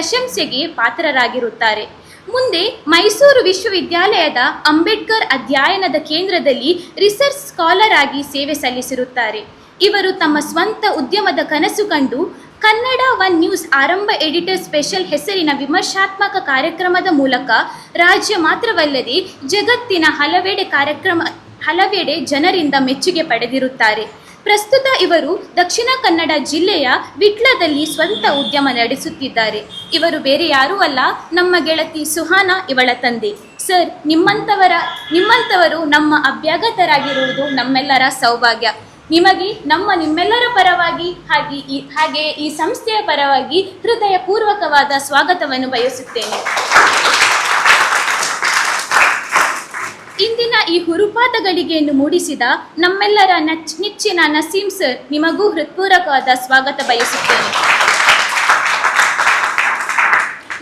ಪ್ರಶಂಸೆಗೆ ಪಾತ್ರರಾಗಿರುತ್ತಾರೆ. ಮುಂದೆ ಮೈಸೂರು ವಿಶ್ವವಿದ್ಯಾಲಯದ ಅಂಬೇಡ್ಕರ್ ಅಧ್ಯಯನದ ಕೇಂದ್ರದಲ್ಲಿ ರಿಸರ್ಚ್ ಸ್ಕಾಲರ್ ಆಗಿ ಸೇವೆ ಸಲ್ಲಿಸಿರುತ್ತಾರೆ. ಇವರು ತಮ್ಮ ಸ್ವಂತ ಉದ್ಯಮದ ಕನಸು ಕಂಡು ಕನ್ನಡ ಒನ್ ನ್ಯೂಸ್ ಆರಂಭ ಎಡಿಟರ್ ಸ್ಪೆಷಲ್ ಹೆಸರಿನ ವಿಮರ್ಶಾತ್ಮಕ ಕಾರ್ಯಕ್ರಮದ ಮೂಲಕ ರಾಜ್ಯ ಮಾತ್ರವಲ್ಲದೆ ಜಗತ್ತಿನ ಹಲವೆಡೆ ಕಾರ್ಯಕ್ರಮ ಹಲವೆಡೆ ಜನರಿಂದ ಮೆಚ್ಚುಗೆ ಪಡೆದಿರುತ್ತಾರೆ. ಪ್ರಸ್ತುತ ಇವರು ದಕ್ಷಿಣ ಕನ್ನಡ ಜಿಲ್ಲೆಯ ವಿಟ್ಲದಲ್ಲಿ ಸ್ವಂತ ಉದ್ಯಮ ನಡೆಸುತ್ತಿದ್ದಾರೆ. ಇವರು ಬೇರೆ ಯಾರೂ ಅಲ್ಲ, ನಮ್ಮ ಗೆಳತಿ ಸುಹಾನ ಇವಳ ತಂದೆ. ಸರ್ ನಿಮ್ಮಂಥವರ ನಿಮ್ಮಂಥವರು ನಮ್ಮ ಅಭ್ಯಾಗತರಾಗಿರುವುದು ನಮ್ಮೆಲ್ಲರ ಸೌಭಾಗ್ಯ. ನಿಮಗೆ ನಮ್ಮ ನಿಮ್ಮೆಲ್ಲರ ಪರವಾಗಿ ಹಾಗೆ ಈ ಹಾಗೆ ಈ ಸಂಸ್ಥೆಯ ಪರವಾಗಿ ಹೃದಯಪೂರ್ವಕವಾದ ಸ್ವಾಗತವನ್ನು ಬಯಸುತ್ತೇನೆ ಇಂದಿನ ಈ ಹುರುಪಾದ ಗಳಿಗೆಯನ್ನು ಮೂಡಿಸಿದ ನಮ್ಮೆಲ್ಲರ ನಚ್ ನೆಚ್ಚಿನ ನಸೀಂ ಸರ್, ನಿಮಗೂ ಹೃತ್ಪೂರ್ವಕವಾದ ಸ್ವಾಗತ ಬಯಸುತ್ತೇನೆ.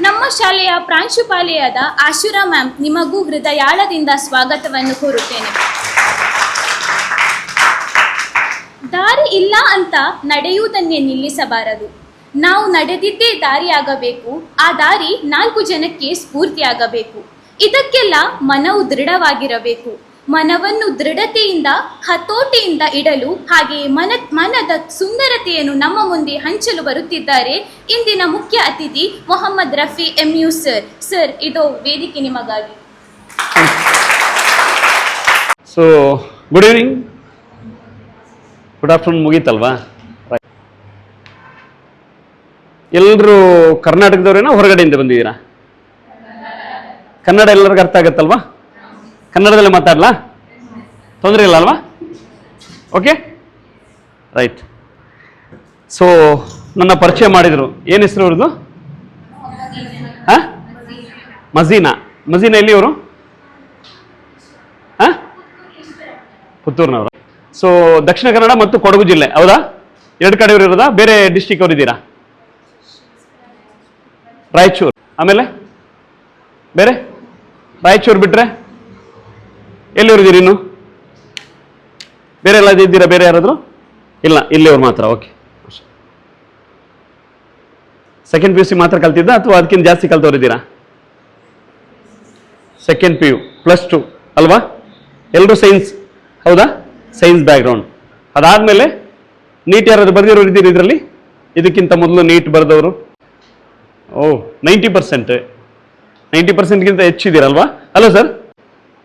ನಮ್ಮ ಶಾಲೆಯ ಪ್ರಾಂಶುಪಾಲೆಯಾದ ಆಶುರಾ ಮ್ಯಾಮ್, ನಿಮಗೂ ಹೃದಯಾಳದಿಂದ ಸ್ವಾಗತವನ್ನು ಕೋರುತ್ತೇನೆ. ದಾರಿ ಇಲ್ಲ ಅಂತ ನಡೆಯುವುದನ್ನೇ ನಿಲ್ಲಿಸಬಾರದು. ನಾವು ನಡೆದಿದ್ದೇ ದಾರಿಯಾಗಬೇಕು. ಆ ದಾರಿ ನಾಲ್ಕು ಜನಕ್ಕೆ ಸ್ಫೂರ್ತಿಯಾಗಬೇಕು. ಇದಕ್ಕೆಲ್ಲ ಮನವು ದೃಢವಾಗಿರಬೇಕು. ಮನವನ್ನು ದೃಢತೆಯಿಂದ, ಹತೋಟಿಯಿಂದ ಇಡಲು ಹಾಗೆಯೇ ಮನ, ಮನದ ಸುಂದರತೆಯನ್ನು ನಮ್ಮ ಮುಂದೆ ಹಂಚಲು ಬರುತ್ತಿದ್ದಾರೆ ಇಂದಿನ ಮುಖ್ಯ ಅತಿಥಿ Mohammed Rafi M U sir. Sir, ಇದು ವೇದಿಕೆ ನಿಮಗಾಗಿ. So good evening good afternoon ಮುಗೀತಲ್ವಾ ಎಲ್ಲರೂ ಕರ್ನಾಟಕದವರೇನಾ ಹೊರಗಡೆಯಿಂದ ಬಂದಿದ್ದೀರಾ? ಕನ್ನಡ ಎಲ್ಲರಿಗೂ ಅರ್ಥ ಆಗತ್ತಲ್ವಾ? ಕನ್ನಡದಲ್ಲೇ ಮಾತಾಡಲಾ? ತೊಂದರೆ ಇಲ್ಲ ಅಲ್ವಾ? ಓಕೆ ರೈಟ್ ಸೊ ನನ್ನ ಪರಿಚಯ ಮಾಡಿದರು. ಏನು ಹೆಸರು ಅವ್ರದ್ದು? ಹಾಂ? ಮಜೀನಾ. ಮಜೀನಾ ಎಲ್ಲಿ ಅವರು ಹಾಂ? ಪುತ್ತೂರಿನವರು. ಸೊ ದಕ್ಷಿಣ ಕನ್ನಡ ಮತ್ತು ಕೊಡಗು ಜಿಲ್ಲೆ. ಹೌದಾ? ಎರಡು ಕಡೆಯವರು ಇರೋದಾ? ಬೇರೆ ಡಿಸ್ಟಿಕ್ ಅವ್ರು ಇದ್ದೀರಾ? ರಾಯಚೂರು. ಆಮೇಲೆ? ಬೇರೆ? ರಾಯಚೂರು ಬಿಟ್ರೆ? ಎಲ್ಲಿವ್ರು ಇದ್ದೀರಿ ಇನ್ನು? ಬೇರೆ ಎಲ್ಲ ಇದ್ದೀರಾ ಬೇರೆ ಯಾರಾದರೂ? ಇಲ್ಲ, ಇಲ್ಲಿಯವ್ರು ಮಾತ್ರ okay second P U C ಮಾತ್ರ ಕಲ್ತಿದ್ದ ಅಥವಾ ಅದಕ್ಕಿಂತ ಜಾಸ್ತಿ ಕಲ್ತವ್ರಿದ್ದೀರಾ? Second P U plus two ಅಲ್ವಾ? ಎಲ್ಲರೂ ಸೈನ್ಸ್ ಹೌದಾ? ಸೈನ್ಸ್ ಬ್ಯಾಕ್ಗ್ರೌಂಡ್ ಅದಾದಮೇಲೆ ನೀಟ್ ಯಾರಾದ್ರು ಬರೆದಿರೋರು ಇದ್ದೀರಿ ಇದರಲ್ಲಿ? ಇದಕ್ಕಿಂತ ಮೊದಲು ನೀಟ್ ಬರೆದವರು? ಓ ನೈಂಟಿ ಪರ್ಸೆಂಟ್ ನೈಂಟಿ ಪರ್ಸೆಂಟ್ಗಿಂತ ಹೆಚ್ಚಿದ್ದೀರಲ್ವಾ? ಹಲೋ ಸರ್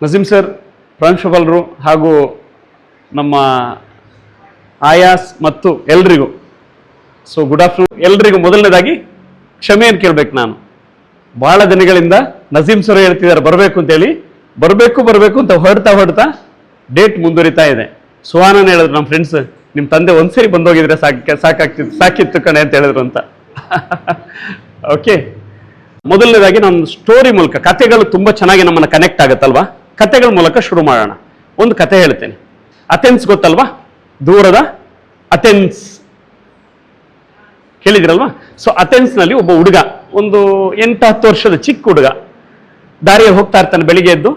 ನಸೀಂ ಸರ್ ಪ್ರಾಂಶುಪಾಲರು ಹಾಗೂ ನಮ್ಮ ಆಯಾಸ್ ಮತ್ತು ಎಲ್ರಿಗೂ. ಸೊ ಗುಡ್ ಆಫ್ಟರ್ನೂನ್ ಎಲ್ರಿಗೂ ಮೊದಲನೇದಾಗಿ ಕ್ಷಮೆಯನ್ನು ಕೇಳಬೇಕು ನಾನು? ಬಹಳ ದಿನಗಳಿಂದ ನಸೀಮ್ ಸರ್ ಹೇಳ್ತಿದ್ದಾರೆ, ಬರಬೇಕು ಅಂತೇಳಿ. ಬರಬೇಕು ಬರಬೇಕು ಅಂತ ಹೊಡ್ತಾ ಹೊಡ್ತಾ ಡೇಟ್ ಮುಂದುವರಿತಾ ಇದೆ. ಸುಹಾನನ್ ಹೇಳಿದ್ರು ನಮ್ಮ ಫ್ರೆಂಡ್ಸ್ ನಿಮ್ಮ ತಂದೆ ಒಂದ್ಸರಿ ಬಂದೋಗಿದ್ರೆ ಸಾಕ ಸಾಕಾಗ್ತಿತ್ತು ಸಾಕಿತ್ತು ಕಣೆ ಅಂತ ಹೇಳಿದ್ರು ಅಂತ. ಓಕೆ ಮೊದಲನೇದಾಗಿ ನಾನು ಸ್ಟೋರಿ ಮೂಲಕ ಕಥೆಗಳು ತುಂಬ ಚೆನ್ನಾಗಿ ನಮ್ಮನ್ನು ಕನೆಕ್ಟ್ ಆಗುತ್ತಲ್ವಾ? ಕಥೆಗಳ ಮೂಲಕ ಶುರು ಮಾಡೋಣ. ಒಂದು ಕತೆ ಹೇಳ್ತೇನೆ. ಅಥೆನ್ಸ್ ಗೊತ್ತಲ್ವಾ? ದೂರದ ಅಥೆನ್ಸ್ ಕೇಳಿದಿರಲ್ವಾ? ಸೊ ಅಥೆನ್ಸ್ನಲ್ಲಿ ಒಬ್ಬ ಹುಡುಗ, ಒಂದು ಎಂಟು ಹತ್ತು ವರ್ಷದ ಚಿಕ್ಕ ಹುಡುಗ, ದಾರಿಯಲ್ಲಿ ಹೋಗ್ತಾ ಇರ್ತಾನೆ, ಬೆಳಿಗ್ಗೆ ಎದ್ದು.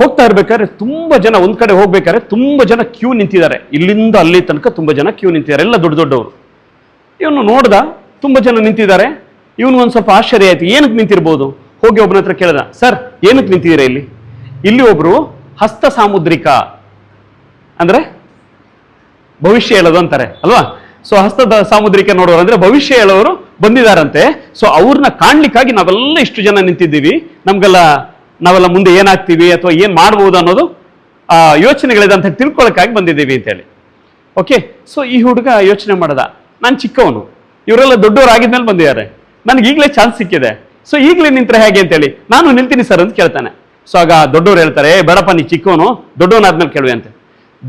ಹೋಗ್ತಾ ಇರ್ಬೇಕಾದ್ರೆ ತುಂಬ ಜನ ಒಂದ್ ಕಡೆ ಹೋಗ್ಬೇಕಾದ್ರೆ ತುಂಬ ಜನ ಕ್ಯೂ ನಿಂತಿದ್ದಾರೆ. ಇಲ್ಲಿಂದ ಅಲ್ಲಿ ತನಕ ತುಂಬ ಜನ ಕ್ಯೂ ನಿಂತಿದ್ದಾರೆ. ಎಲ್ಲ ದೊಡ್ಡ ದೊಡ್ಡವರು. ಇವನು ನೋಡ್ದ, ತುಂಬ ಜನ ನಿಂತಿದ್ದಾರೆ. ಒಂದು ಸ್ವಲ್ಪ ಆಶ್ಚರ್ಯ ಆಯ್ತು. ಏನಕ್ಕೆ ನಿಂತಿರ್ಬೋದು? ಹೋಗಿ ಒಬ್ಬನ ಹತ್ರ ಕೇಳ್ದ ಸರ್, ಏನಕ್ಕೆ ನಿಂತಿದ್ದೀರಾ ಇಲ್ಲಿ? ಇಲ್ಲಿ ಒಬ್ರು ಹಸ್ತ ಸಾಮುದ್ರಿಕ ಅಂದ್ರೆ ಭವಿಷ್ಯ ಹೇಳೋದು ಅಂತಾರೆ, ಅಲ್ವಾ? ಸೊ ಹಸ್ತದ ಸಾಮುದ್ರಿಕ ನೋಡೋರು ಅಂದ್ರೆ ಭವಿಷ್ಯ ಹೇಳೋರು ಬಂದಿದಾರಂತೆ. ಸೊ ಅವ್ರನ್ನ ಕಾಣ್ಲಿಕ್ಕಾಗಿ ನಾವೆಲ್ಲ ಇಷ್ಟು ಜನ ನಿಂತಿದ್ದೀವಿ. ನಮ್ಗೆಲ್ಲ ನಾವೆಲ್ಲ ಮುಂದೆ ಏನಾಗ್ತೀವಿ ಅಥವಾ ಏನ್ ಮಾಡ್ಬೋದು ಅನ್ನೋದು, ಆ, ಯೋಚನೆಗಳಿದೆ ಅಂತ ತಿಳ್ಕೊಳಕ್ಕಾಗಿ ಬಂದಿದ್ದೀವಿ ಅಂತೇಳಿ ಓಕೆ ಸೊ ಈ ಹುಡುಗ ಯೋಚನೆ ಮಾಡದ. ನಾನು ಚಿಕ್ಕವನು. ಇವರೆಲ್ಲ ದೊಡ್ಡವರಾಗಿದ್ಮೇಲೆ ಬಂದಿದ್ದಾರೆ. ನನಗೆ ಈಗಲೇ ಚಾನ್ಸ್ ಸಿಕ್ಕಿದೆ. ಸೊ ಈಗಲೇ ನಿಂತರೆ ಹೇಗೆ ಅಂತೇಳಿ ನಾನು ನಿಲ್ತೀನಿ ಸರ್ ಅಂತ ಕೇಳ್ತಾನೆ. ಸೊ ಆಗ ದೊಡ್ಡವ್ರು ಹೇಳ್ತಾರೆ "ಏ, ಬೇಡಪ್ಪ ನೀ ಚಿಕ್ಕವನು ದೊಡ್ಡವನಾದ್ಮೇಲೆ ಕೇಳುವೆ ಅಂತೆ.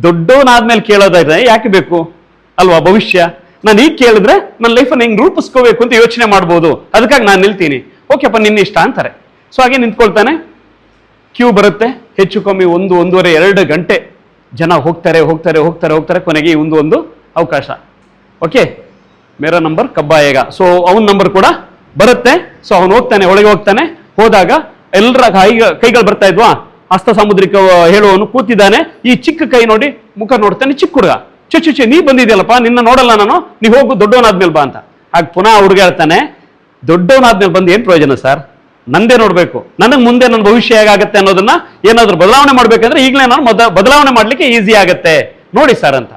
ದೊಡ್ಡವನಾದ್ಮೇಲೆ ಕೇಳೋದಾದ್ರೆ ಯಾಕೆ ಬೇಕು? ಅಲ್ವಾ ಭವಿಷ್ಯ? ನಾನು ಈಗ ಕೇಳಿದ್ರೆ ನನ್ನ ಲೈಫನ್ನು ಹೆಂಗ್ ರೂಪಿಸ್ಕೋಬೇಕು ಅಂತ ಯೋಚನೆ ಮಾಡ್ಬೋದು. ಅದಕ್ಕಾಗಿ ನಾನು ನಿಲ್ತೀನಿ. ಓಕೆಪ್ಪ ನಿನ್ನ ಇಷ್ಟ ಅಂತಾರೆ. ಸೊ ಹಾಗೆ ನಿಂತ್ಕೊಳ್ತಾನೆ. ಕ್ಯೂ ಬರುತ್ತೆ. ಹೆಚ್ಚು ಕಮ್ಮಿ ಒಂದು ಒಂದೂವರೆ ಎರಡು ಗಂಟೆ ಜನ ಹೋಗ್ತಾರೆ ಹೋಗ್ತಾರೆ ಹೋಗ್ತಾರೆ ಹೋಗ್ತಾರೆ ಕೊನೆಗೆ ಒಂದು ಒಂದು ಅವಕಾಶ. ಓಕೆ ಮೇರಾ ನಂಬರ್ ಕಬ್ಬಾಯಗ. ಸೊ ಅವನ ನಂಬರ್ ಕೂಡ ಬರುತ್ತೆ. ಸೊ ಅವನು ಹೋಗ್ತಾನೆ, ಒಳಗೆ ಹೋಗ್ತಾನೆ. ಹೋದಾಗ ಎಲ್ಲರ ಕೈ ಕೈಗಳು ಬರ್ತಾ ಇದ್ವಾ? ಹಸ್ತ ಸಾಮುದ್ರಿಕ ಹೇಳುವವನು ಕೂತಿದ್ದಾನೆ. ಈ ಚಿಕ್ಕ ಕೈ ನೋಡಿ ಮುಖ ನೋಡ್ತಾನೆ, ಚಿಕ್ಕ ಹುಡುಗ. ಚು ಚು ಚು ನೀ ಬಂದಿದ್ಯಲ್ಲಪ್ಪ, ನಿನ್ನ ನೋಡಲ್ಲ ನಾನು. ನೀ ಹೋಗು ದೊಡ್ಡವನಾದ್ಮೇಲೆ ಬಾ ಅಂತ. ಹಾಗೆ ಪುನಃ ಹುಡುಗ ಹೇಳ್ತಾನೆ ದೊಡ್ಡವನಾದ್ಮೇಲೆ ಬಂದು ಏನು ಪ್ರಯೋಜನ ಸರ್? ನಂದೇ ನೋಡ್ಬೇಕು. ನನಗೆ ಮುಂದೆ ನನ್ನ ಭವಿಷ್ಯ ಹೇಗಾಗತ್ತೆ ಅನ್ನೋದನ್ನ ಏನಾದರೂ ಬದಲಾವಣೆ ಮಾಡ್ಬೇಕಂದ್ರೆ ಈಗಲೇ ನಾನು ಬದಲಾವಣೆ ಮಾಡ್ಲಿಕ್ಕೆ ಈಸಿ ಆಗತ್ತೆ. ನೋಡಿ ಸರ್ ಅಂತ.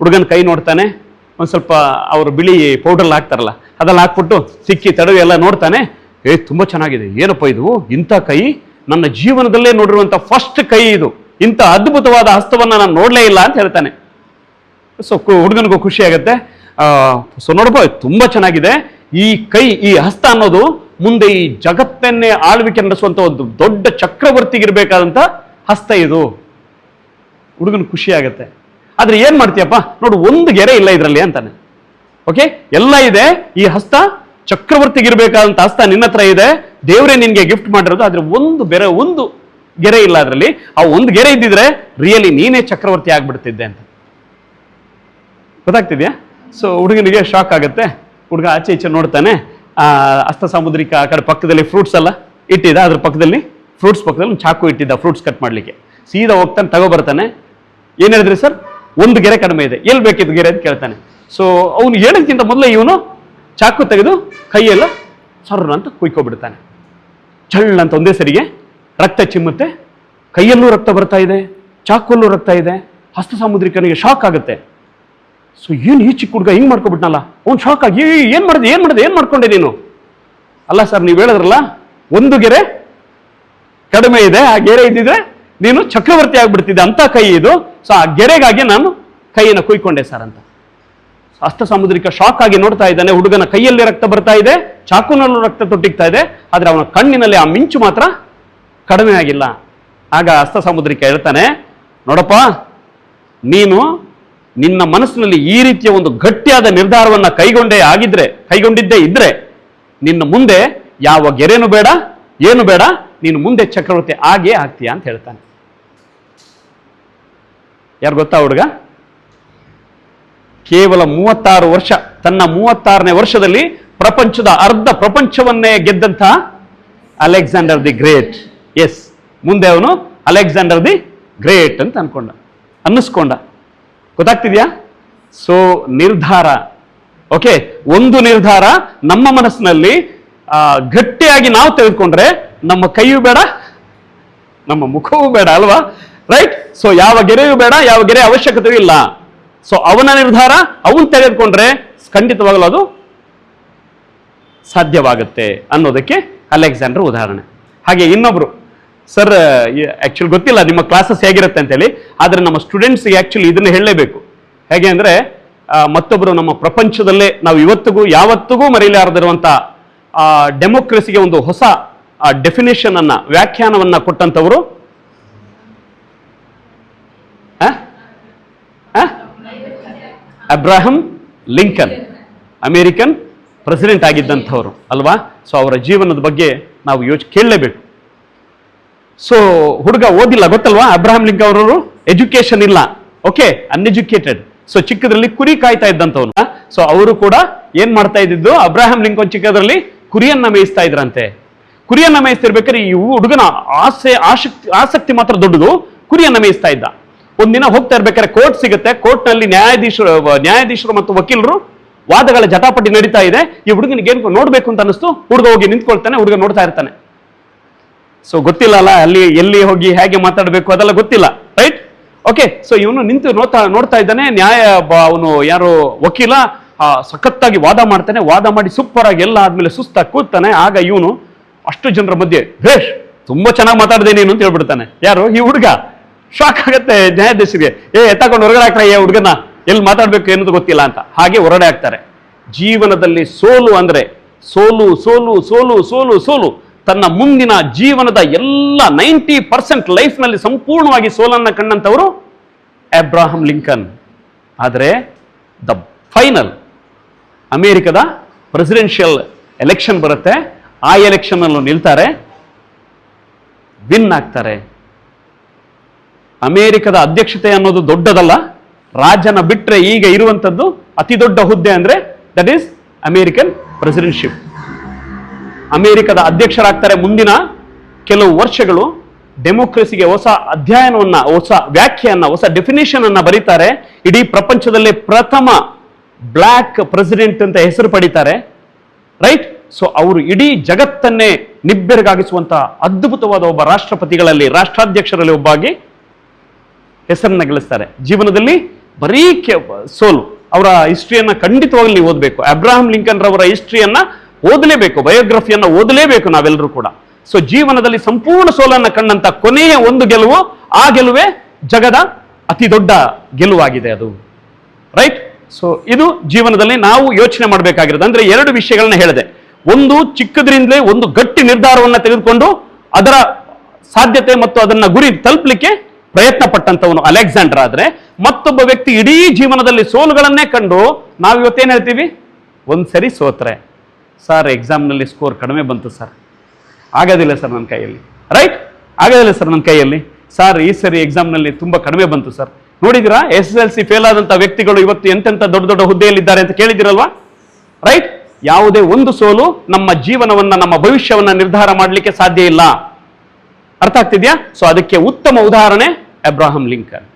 ಹುಡುಗನ ಕೈ ನೋಡ್ತಾನೆ ಒಂದ್ ಸ್ವಲ್ಪ ಅವರು ಬಿಳಿ ಪೌಡರ್ ಹಾಕ್ತಾರಲ್ಲ ಅದೆಲ್ಲ ಹಾಕ್ಬಿಟ್ಟು ಸಿಕ್ಕಿ ತಡವಿ ಎಲ್ಲ ನೋಡ್ತಾನೆ, ಏ, ತುಂಬ ಚೆನ್ನಾಗಿದೆ, ಏನಪ್ಪ ಇದು? ಇಂಥ ಕೈ ನನ್ನ ಜೀವನದಲ್ಲೇ ನೋಡಿರುವಂಥ ಫಸ್ಟ್ ಕೈ ಇದು. ಇಂಥ ಅದ್ಭುತವಾದ ಹಸ್ತವನ್ನು ನಾನು ನೋಡಲೇ ಇಲ್ಲ ಅಂತ ಹೇಳ್ತಾನೆ. ಸೊ ಹುಡುಗನಿಗೂ ಖುಷಿ ಆಗುತ್ತೆ. ಸೊ ನೋಡಪ್ಪ, ತುಂಬ ಚೆನ್ನಾಗಿದೆ. ಈ ಕೈ, ಈ ಹಸ್ತ ಅನ್ನೋದು ಮುಂದೆ ಈ ಜಗತ್ತನ್ನೇ ಆಳ್ವಿಕೆ ನಡೆಸುವಂಥ ಒಂದು ದೊಡ್ಡ ಚಕ್ರವರ್ತಿಗಿರ್ಬೇಕಾದಂತ ಹಸ್ತ ಇದು. ಹುಡುಗನ ಖುಷಿ ಆಗುತ್ತೆ. ಆದ್ರೆ ಏನ್ ಮಾಡ್ತೀಯಪ್ಪ? ನೋಡು, ಒಂದು ಗೆರೆ ಇಲ್ಲ ಇದರಲ್ಲಿ ಅಂತಾನೆ. ಓಕೆ ಎಲ್ಲ ಇದೆ. ಈ ಹಸ್ತ ಚಕ್ರವರ್ತಿಗಿರ್ಬೇಕಾದಂತ ಹಸ್ತ ನಿನ್ನ ಹತ್ರ ಇದೆ. ದೇವರೇ ನಿನ್ಗೆ ಗಿಫ್ಟ್ ಮಾಡಿರೋದು. ಆದ್ರೆ ಒಂದು ಬೆರೆ, ಒಂದು ಗೆರೆ ಇಲ್ಲ ಅದರಲ್ಲಿ. ಆ ಒಂದು ಗೆರೆ ಇದ್ದಿದ್ರೆ ರಿಯಲಿ ನೀನೇ ಚಕ್ರವರ್ತಿ ಆಗ್ಬಿಡ್ತಿದ್ದೆ ಅಂತ. ಗೊತ್ತಾಗ್ತಿದ್ಯಾ? ಸೊ ಹುಡುಗನಿಗೆ ಶಾಕ್ ಆಗುತ್ತೆ. ಹುಡುಗ ಆಚೆ ಈಚೆ ನೋಡ್ತಾನೆ. ಆ, ಹಸ್ತ ಸಾಮುದ್ರಿಕ ಆ ಕಡೆ ಪಕ್ಕದಲ್ಲಿ ಫ್ರೂಟ್ಸ್ ಎಲ್ಲ ಇಟ್ಟಿದ್ದ. ಅದ್ರ ಪಕ್ಕದಲ್ಲಿ ಫ್ರೂಟ್ಸ್ ಪಕ್ಕದಲ್ಲಿ ಚಾಕು ಇಟ್ಟಿದ್ದ ಫ್ರೂಟ್ಸ್ ಕಟ್ ಮಾಡ್ಲಿಕ್ಕೆ. ಸೀದಾ ಹೋಗ್ತಾನೆ, ತಗೋ ಬರ್ತಾನೆ. ಏನ್ ಹೇಳಿದ್ರಿ ಸರ್? ಒಂದು ಗೆರೆ ಕಡಿಮೆ ಇದೆ. ಎಲ್ಲಿ ಬೇಕಿತ್ತು ಗೆರೆ ಅಂತ ಕೇಳ್ತಾನೆ. ಸೊ ಅವನು ಹೇಳೋದಕ್ಕಿಂತ ಮೊದಲೇ ಇವನು ಚಾಕು ತೆಗೆದು ಕೈಯೆಲ್ಲ ಸರ್ರ ಅಂತ ಕುಯ್ಕೊಬಿಡ್ತಾನೆ. ಚಳ್ಳ ಅಂತ ಒಂದೇ ಸರಿಗೆ ರಕ್ತ ಚಿಮ್ಮುತ್ತೆ. ಕೈಯಲ್ಲೂ ರಕ್ತ ಬರ್ತಾ ಇದೆ ಚಾಕುವಲ್ಲೂ ರಕ್ತ ಇದೆ. ಹಸ್ತ ಸಾಮುದ್ರಿಕನಿಗೆ ಶಾಕ್ ಆಗುತ್ತೆ. ಸೊ ಏನು ಈ ಚಿಕ್ಕ ಹುಡುಗ ಹಿಂಗೆ ಮಾಡ್ಕೊಬಿಟ್ನಲ್ಲ? ಅವ್ನು ಶಾಕ್ ಆಗಿ ಏನ್ ಮಾಡಿದೆ, ಏನು ಮಾಡಿದೆ, ಏನು ಮಾಡ್ಕೊಂಡೆ ನೀನು? ಅಲ್ಲ ಸರ್, ನೀವು ಹೇಳಿದ್ರಲ್ಲ, ಒಂದು ಗೆರೆ ಕಡಿಮೆ ಇದೆ, ಆ ಗೆರೆ ಇದ್ದಿದ್ರೆ ನೀನು ಚಕ್ರವರ್ತಿ ಆಗ್ಬಿಡ್ತಿದ್ದೆ ಅಂತ ಕೈ ಇದು. ಸೊ ಆ ಗೆರೆಗಾಗಿ ನಾನು ಕೈಯನ್ನು ಕುಯ್ಕೊಂಡೆ ಸರ್ ಅಂತ. ಅಷ್ಟ ಸಾಮುದ್ರಿಕ ಶಾಕ್ ಆಗಿ ನೋಡ್ತಾ ಇದ್ದಾನೆ. ಹುಡುಗನ ಕೈಯಲ್ಲಿ ರಕ್ತ ಬರ್ತಾ ಇದೆ, ಚಾಕುನಲ್ಲೂ ರಕ್ತ ತೊಟ್ಟಿಗ್ತಾ ಇದೆ. ಆದ್ರೆ ಅವನ ಕಣ್ಣಿನಲ್ಲಿ ಆ ಮಿಂಚು ಮಾತ್ರ ಕಡಿಮೆ ಆಗಿಲ್ಲ. ಆಗ ಅಸ್ತ ಸಾಮುದ್ರಿಕ ಹೇಳ್ತಾನೆ, ನೋಡಪ್ಪ, ನೀನು ನಿನ್ನ ಮನಸ್ಸಿನಲ್ಲಿ ಈ ರೀತಿಯ ಒಂದು ಗಟ್ಟಿಯಾದ ನಿರ್ಧಾರವನ್ನ ಕೈಗೊಂಡೇ ಆಗಿದ್ರೆ, ಕೈಗೊಂಡಿದ್ದೇ ಇದ್ರೆ, ನಿನ್ನ ಮುಂದೆ ಯಾವ ಗೆರೆನೂ ಬೇಡ, ಏನು ಬೇಡ, ನೀನು ಮುಂದೆ ಚಕ್ರವರ್ತಿ ಆಗೇ ಆಗ್ತೀಯ? ಅಂತ ಹೇಳ್ತಾನೆ. ಯಾರು ಗೊತ್ತಾ ಹುಡುಗ? ಕೇವಲ ಮೂವತ್ತಾರು ವರ್ಷ, ತನ್ನ ಮೂವತ್ತಾರನೇ ವರ್ಷದಲ್ಲಿ ಪ್ರಪಂಚದ ಅರ್ಧ ಪ್ರಪಂಚವನ್ನೇ ಗೆದ್ದಂತ ಅಲೆಕ್ಸಾಂಡರ್ ದಿ ಗ್ರೇಟ್. ಎಸ್ ಮುಂದೆ ಅವನು ಅಲೆಕ್ಸಾಂಡರ್ ದಿ ಗ್ರೇಟ್ ಅಂತ ಅನ್ಕೊಂಡ. ಅನ್ನಿಸ್ಕೊಂಡ. ಗೊತ್ತಾಗ್ತಿದ್ಯಾ? ಸೊ ನಿರ್ಧಾರ. ಓಕೆ ಒಂದು ನಿರ್ಧಾರ ನಮ್ಮ ಮನಸ್ಸಿನಲ್ಲಿ ಗಟ್ಟಿಯಾಗಿ ನಾವು ತೆಗೆದುಕೊಂಡ್ರೆ ನಮ್ಮ ಕೈಯೂ ಬೇಡ, ನಮ್ಮ ಮುಖವೂ ಬೇಡ, ಅಲ್ವಾ? ರೈಟ್ ಸೊ ಯಾವ ಗೆರೆಯೂ ಬೇಡ, ಯಾವ ಗೆರೆ ಅವಶ್ಯಕತೆಯೂ ಇಲ್ಲ. ಸೊ ಅವನ ನಿರ್ಧಾರ ಅವನ್ ತೆಗೆದುಕೊಂಡ್ರೆ ಖಂಡಿತವಾಗಲೂ ಅದು ಸಾಧ್ಯವಾಗುತ್ತೆ ಅನ್ನೋದಕ್ಕೆ ಅಲೆಕ್ಸಾಂಡರ್ ಉದಾಹರಣೆ. ಹಾಗೆ ಇನ್ನೊಬ್ರು. ಸರ್ ಆಕ್ಚುಲಿ ಗೊತ್ತಿಲ್ಲ, ನಿಮ್ಮ ಕ್ಲಾಸಸ್ ಹೇಗಿರುತ್ತೆ ಅಂತೇಳಿ. ಆದ್ರೆ ನಮ್ಮ ಸ್ಟೂಡೆಂಟ್ಸ್ಗೆ ಆಕ್ಚುಲಿ ಇದನ್ನ ಹೇಳಲೇಬೇಕು. ಹೇಗೆ ಅಂದ್ರೆ ಮತ್ತೊಬ್ಬರು ನಮ್ಮ ಪ್ರಪಂಚದಲ್ಲೇ ನಾವು ಇವತ್ತಿಗೂ, ಯಾವತ್ತಿಗೂ ಮರೆಯಲಾರದಿರುವಂತ ಡೆಮೋಕ್ರೆಸಿಗೆ ಒಂದು ಹೊಸ ಡೆಫಿನೇಷನ್ ಅನ್ನ, ವ್ಯಾಖ್ಯಾನವನ್ನ ಕೊಟ್ಟಂತವರು ಆ? ಆ? ಅಬ್ರಾಹಂ ಲಿಂಕನ್, ಅಮೇರಿಕನ್ ಪ್ರೆಸಿಡೆಂಟ್ ಆಗಿದ್ದಂಥವ್ರು, ಅಲ್ವಾ? ಸೊ ಅವರ ಜೀವನದ ಬಗ್ಗೆ ನಾವು ಯೋಚ, ಕೇಳಲೇಬೇಕು. ಸೊ ಹುಡುಗ ಓದಿಲ್ಲ, ಗೊತ್ತಲ್ವಾ? ಅಬ್ರಾಹಂ ಲಿಂಕ್ ಅವರವರು? ಎಜುಕೇಶನ್ ಇಲ್ಲ. ಓಕೆ ಅನ್ಎಜುಕೇಟೆಡ್ ಸೊ ಚಿಕ್ಕದ್ರಲ್ಲಿ ಕುರಿ ಕಾಯ್ತಾ ಇದ್ದಂಥವ್ರು. ಸೊ ಅವರು ಕೂಡ ಏನ್ ಮಾಡ್ತಾ ಇದ್ದಿದ್ದು? ಅಬ್ರಾಹಂ ಲಿಂಕನ್ ಚಿಕ್ಕದ್ರಲ್ಲಿ ಕುರಿಯನ್ನ ಮೇಯಿಸ್ತಾ ಇದ್ರಂತೆ. ಕುರಿಯನ್ನ ಮೇಯಿಸ್ತಿರ್ಬೇಕಾದ್ರೆ ಈ ಹುಡುಗನ ಆಸೆ ಆಸಕ್ತಿ ಆಸಕ್ತಿ ಮಾತ್ರ ದೊಡ್ಡದು. ಕುರಿಯನ್ನ ಮೇಯಿಸ್ತಾ ಇದ್ದ. ಒಂದಿನ ಹೋಗ್ತಾ ಇರ್ಬೇಕಾದ್ರೆ ಕೋರ್ಟ್ ಸಿಗುತ್ತೆ. ಕೋರ್ಟ್ನಲ್ಲಿ ನ್ಯಾಯಾಧೀಶರು ನ್ಯಾಯಾಧೀಶರು ಮತ್ತು ವಕೀಲರು ವಾದಗಳ ಜಟಾಪಟಿ ನಡೀತಾ ಇದೆ. ಈ ಹುಡುಗನಿಗೆ ಏನ್ ನೋಡ್ಬೇಕು ಅಂತ ಅನಿಸ್ತು ಹುಡುಗ ಹೋಗಿ ನಿಂತ್ಕೊಳ್ತಾನೆ, ಹುಡುಗ ನೋಡ್ತಾ ಇರ್ತಾನೆ. ಸೊ ಗೊತ್ತಿಲ್ಲ ಅಲ್ಲ, ಅಲ್ಲಿ ಎಲ್ಲಿ ಹೋಗಿ ಹೇಗೆ ಮಾತಾಡಬೇಕು ಅದೆಲ್ಲ ಗೊತ್ತಿಲ್ಲ ರೈಟ್ ಓಕೆ ಸೊ ಇವನು ನಿಂತು ನೋಡ್ತಾ ನೋಡ್ತಾ ಇದ್ದಾನೆ. ನ್ಯಾಯ ಅವನು ಯಾರು? ವಕೀಲ. ಸಖತ್ತಾಗಿ ವಾದ ಮಾಡ್ತಾನೆ. ವಾದ ಮಾಡಿ ಸೂಪರ್ ಆಗಿ ಎಲ್ಲ ಆದ್ಮೇಲೆ ಸುಸ್ತಾಗಿ ಕೂತಾನೆ. ಆಗ ಇವನು ಅಷ್ಟು ಜನರ ಮಧ್ಯೆ ಹೇಷ್ ತುಂಬಾ ಚೆನ್ನಾಗಿ ಮಾತಾಡಿದೆ ನೀನು ಅಂತ ಹೇಳ್ಬಿಡ್ತಾನೆ. ಯಾರು? ಈ ಹುಡುಗ. ಶಾಕ್ ಆಗುತ್ತೆ ನ್ಯಾಯಾಧೀಶರಿಗೆ ಏ, ಎತ್ತಾಕೊಂಡು ಹೊರಗಡೆ ಹಾಕ್ತಾರೆ ಏ ಹುಡುಗನ ಎಲ್ಲಿ ಮಾತಾಡ್ಬೇಕು ಏನದು ಗೊತ್ತಿಲ್ಲ ಅಂತ. ಹಾಗೆ ಹೊರಡೆ ಹಾಕ್ತಾರೆ. ಜೀವನದಲ್ಲಿ ಸೋಲು ಅಂದ್ರೆ ಸೋಲು ಸೋಲು ಸೋಲು ಸೋಲು ಸೋಲು. ತನ್ನ ಮುಂದಿನ ಜೀವನದ ಎಲ್ಲ ನೈಂಟಿ ಪರ್ಸೆಂಟ್ ಲೈಫ್ನಲ್ಲಿ ಸಂಪೂರ್ಣವಾಗಿ ಸೋಲನ್ನ ಕಂಡಂತವರು ಅಬ್ರಾಹಂ ಲಿಂಕನ್ ಆದರೆ ದ ಫೈನಲ್ ಅಮೆರಿಕದ ಪ್ರೆಸಿಡೆನ್ಷಿಯಲ್ ಎಲೆಕ್ಷನ್ ಬರುತ್ತೆ. ಆ ಎಲೆಕ್ಷನ್ ಅಲ್ಲೂ ನಿಲ್ತಾರೆ. ವಿನ್ ಆಗ್ತಾರೆ. ಅಮೆರಿಕದ ಅಧ್ಯಕ್ಷತೆ ಅನ್ನೋದು ದೊಡ್ಡದಲ್ಲ ರಾಜನ ಬಿಟ್ಟರೆ ಈಗ ಇರುವಂಥದ್ದು ಅತಿ ದೊಡ್ಡ ಹುದ್ದೆ ಅಂದರೆ ದಟ್ ಈಸ್ ಅಮೇರಿಕನ್ ಪ್ರೆಸಿಡೆಂಟ್ಶಿಪ್ ಅಮೆರಿಕದ ಅಧ್ಯಕ್ಷರಾಗ್ತಾರೆ ಮುಂದಿನ ಕೆಲವು ವರ್ಷಗಳು. ಡೆಮೋಕ್ರಸಿಗೆ ಹೊಸ ಅಧ್ಯಯನವನ್ನ, ಹೊಸ ವ್ಯಾಖ್ಯೆಯನ್ನ, ಹೊಸ ಡೆಫಿನೇಷನ್ ಅನ್ನ ಬರೀತಾರೆ. ಇಡೀ ಪ್ರಪಂಚದಲ್ಲೇ ಪ್ರಥಮ ಬ್ಲ್ಯಾಕ್ ಪ್ರೆಸಿಡೆಂಟ್ ಅಂತ ಹೆಸರು ಪಡಿತಾರೆ. ರೈಟ್ ಸೊ ಅವರು ಇಡೀ ಜಗತ್ತನ್ನೇ ನಿಬ್ಬೆರಗಾಗಿಸುವಂತಹ ಅದ್ಭುತವಾದ ಒಬ್ಬ ರಾಷ್ಟ್ರಪತಿಗಳಲ್ಲಿ, ರಾಷ್ಟ್ರಾಧ್ಯಕ್ಷರಲ್ಲಿ ಒಬ್ಬಾಗಿ ಹೆಸರನ್ನ ಗಳಿಸ್ತಾರೆ. ಜೀವನದಲ್ಲಿ ಬರೀ ಕೆ ಸೋಲು. ಅವರ ಹಿಸ್ಟ್ರಿಯನ್ನ ಖಂಡಿತವಾಗ್ಲಿ ನೀವು ಓದಬೇಕು. ಅಬ್ರಾಹಂ ಲಿಂಕನ್ ರವರ ಹಿಸ್ಟ್ರಿಯನ್ನ ಓದಲೇಬೇಕು. ಬಯೋಗ್ರಫಿಯನ್ನ ಓದಲೇಬೇಕು ನಾವೆಲ್ಲರೂ ಕೂಡ. ಸೊ ಜೀವನದಲ್ಲಿ ಸಂಪೂರ್ಣ ಸೋಲನ್ನ ಕಂಡಂತ ಕೊನೆಯ ಒಂದು ಗೆಲುವು, ಆ ಗೆಲುವೆ ಜಗದ ಅತಿ ದೊಡ್ಡ ಗೆಲುವಾಗಿದೆ ಅದು. ರೈಟ್ ಸೊ ಇದು ಜೀವನದಲ್ಲಿ ನಾವು ಯೋಚನೆ ಮಾಡಬೇಕಾಗಿರೋದು. ಅಂದ್ರೆ ಎರಡು ವಿಷಯಗಳನ್ನ ಹೇಳಿದೆ. ಒಂದು ಚಿಕ್ಕದ್ರಿಂದಲೇ ಒಂದು ಗಟ್ಟಿ ನಿರ್ಧಾರವನ್ನ ತೆಗೆದುಕೊಂಡು ಅದರ ಸಾಧ್ಯತೆ ಮತ್ತು ಅದನ್ನ ಗುರಿ ತಲುಪಲಿಕ್ಕೆ ಪ್ರಯತ್ನ ಪಟ್ಟಂತವನು ಅಲೆಕ್ಸಾಂಡರ್ ಆದ್ರೆ ಮತ್ತೊಬ್ಬ ವ್ಯಕ್ತಿ ಇಡೀ ಜೀವನದಲ್ಲಿ ಸೋಲುಗಳನ್ನೇ ಕಂಡು ನಾವು ಇವತ್ತೇನು ಹೇಳ್ತೀವಿ? ಒಂದ್ಸರಿ ಸೋತ್ರೆ. ಸರ್ ಎಕ್ಸಾಮ್ನಲ್ಲಿ ಸ್ಕೋರ್ ಕಡಿಮೆ ಬಂತು ಸರ್ ಆಗೋದಿಲ್ಲ ಸರ್ ನನ್ನ ಕೈಯಲ್ಲಿ. ರೈಟ್ ಆಗೋದಿಲ್ಲ ಸರ್ ನನ್ನ ಕೈಯಲ್ಲಿ. ಸರ್ ಈ ಸರಿ ಎಕ್ಸಾಮ್ನಲ್ಲಿ ತುಂಬಾ ಕಡಿಮೆ ಬಂತು sir ನೋಡಿದಿರಾ? S S L C fail ಆದಂತ ವ್ಯಕ್ತಿಗಳು ಇವತ್ತು ಎಂತೆಂಥ ದೊಡ್ಡ ದೊಡ್ಡ ಹುದ್ದೆಯಲ್ಲಿದ್ದಾರೆ ಅಂತ ಕೇಳಿದಿರಲ್ವಾ ರೈಟ್ ಯಾವುದೇ ಒಂದು ಸೋಲು ನಮ್ಮ ಜೀವನವನ್ನ, ನಮ್ಮ ಭವಿಷ್ಯವನ್ನ ನಿರ್ಧಾರ ಮಾಡಲಿಕ್ಕೆ ಸಾಧ್ಯ ಇಲ್ಲ. ಅರ್ಥ ಆಗ್ತಿದ್ಯಾ? ಸೊ ಅದಕ್ಕೆ ಉತ್ತಮ ಉದಾಹರಣೆ ಅಬ್ರಾಹಂ ಲಿಂಕನ್